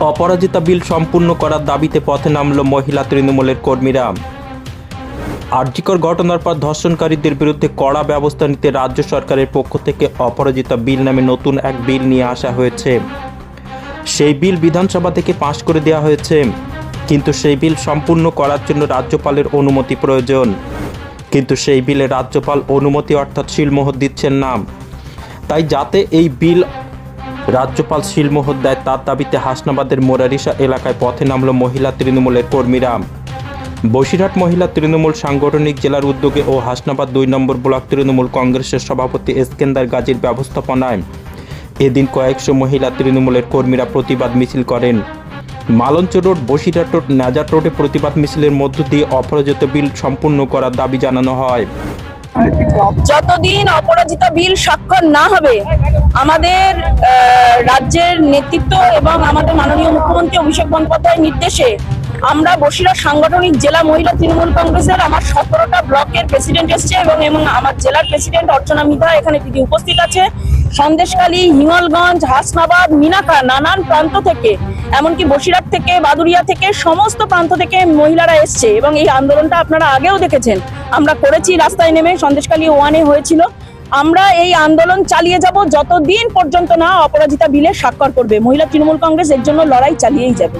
অপরাজিতা বিল সম্পূর্ণ করার দাবিতে পথে নামল মহিলা তৃণমূলের কর্মীরা। আর্জিকর ঘটনার পর ধর্ষণকারীদের বিরুদ্ধে কড়া ব্যবস্থা নিতে রাজ্য সরকারের পক্ষ থেকে অপরাজিতা বিল নামে নতুন এক বিল নিয়ে আসা হয়েছে। সেই বিল বিধানসভা থেকে পাশ করে দেওয়া হয়েছে, কিন্তু সেই বিল সম্পূর্ণ করার জন্য রাজ্যপালের অনুমতি প্রয়োজন। কিন্তু সেই বিলে রাজ্যপাল অনুমতি অর্থাৎ শিলমোহর দিচ্ছেন না। তাই যাতে এই বিল রাজ্যপাল শিলমোহর তার দাবিতে হাসনাবাদের মোরারিসা এলাকায় পথে নামল মহিলা তৃণমূলের কর্মীরা বসিরহাট মহিলা তৃণমূল সাংগঠনিক জেলার উদ্যোগে ও হাসনাবাদ দুই নম্বর ব্লক তৃণমূল কংগ্রেসের সভাপতি এসকেন্দার গাজীর ব্যবস্থাপনায় এদিন কয়েকশো মহিলা তৃণমূলের কর্মীরা প্রতিবাদ মিছিল করেন। মালঞ্চ রোড, বসিরহাট রোড নাজার রোডে প্রতিবাদ মিছিলের মধ্য দিয়ে অপরাজিত বিল সম্পূর্ণ করার দাবি জানানো হয়। যতদিন অপরাজিতা বিল স্বাক্ষর না হবে, আমাদের রাজ্যের নেতৃত্ব এবং আমাদের মাননীয় মুখ্যমন্ত্রী অভিষেক বন্দ্যোপাধ্যায়ের নির্দেশে আমরা বসিরা সাংগঠনিক জেলা মহিলা তৃণমূল কংগ্রেসের আমার সতেরোটা ব্লকের প্রেসিডেন্ট এসছে এবং এবং আমার জেলার প্রেসিডেন্ট অর্চনা মিধা এখানে দিদি উপস্থিত আছে। সন্দেশখালী, হিঙ্গলগঞ্জ, হাসনাবাদ, মিনাকা, নানান প্রান্ত থেকে, এমনকি বসিরহাট থেকে বাদুরিয়া থেকে, সমস্ত প্রান্ত থেকে মহিলারা এসছে এবং এই আন্দোলনটা আপনারা আগেও দেখেছেন। আমরা করেছি, রাস্তায় নেমে সন্দেশখালী ওয়ানে হয়েছিল। আমরা এই আন্দোলন চালিয়ে যাব যতদিন পর্যন্ত না অপরাজিতা বিলে স্বাক্ষর করবে। মহিলা তৃণমূল কংগ্রেস এর জন্য লড়াই চালিয়েই যাবে।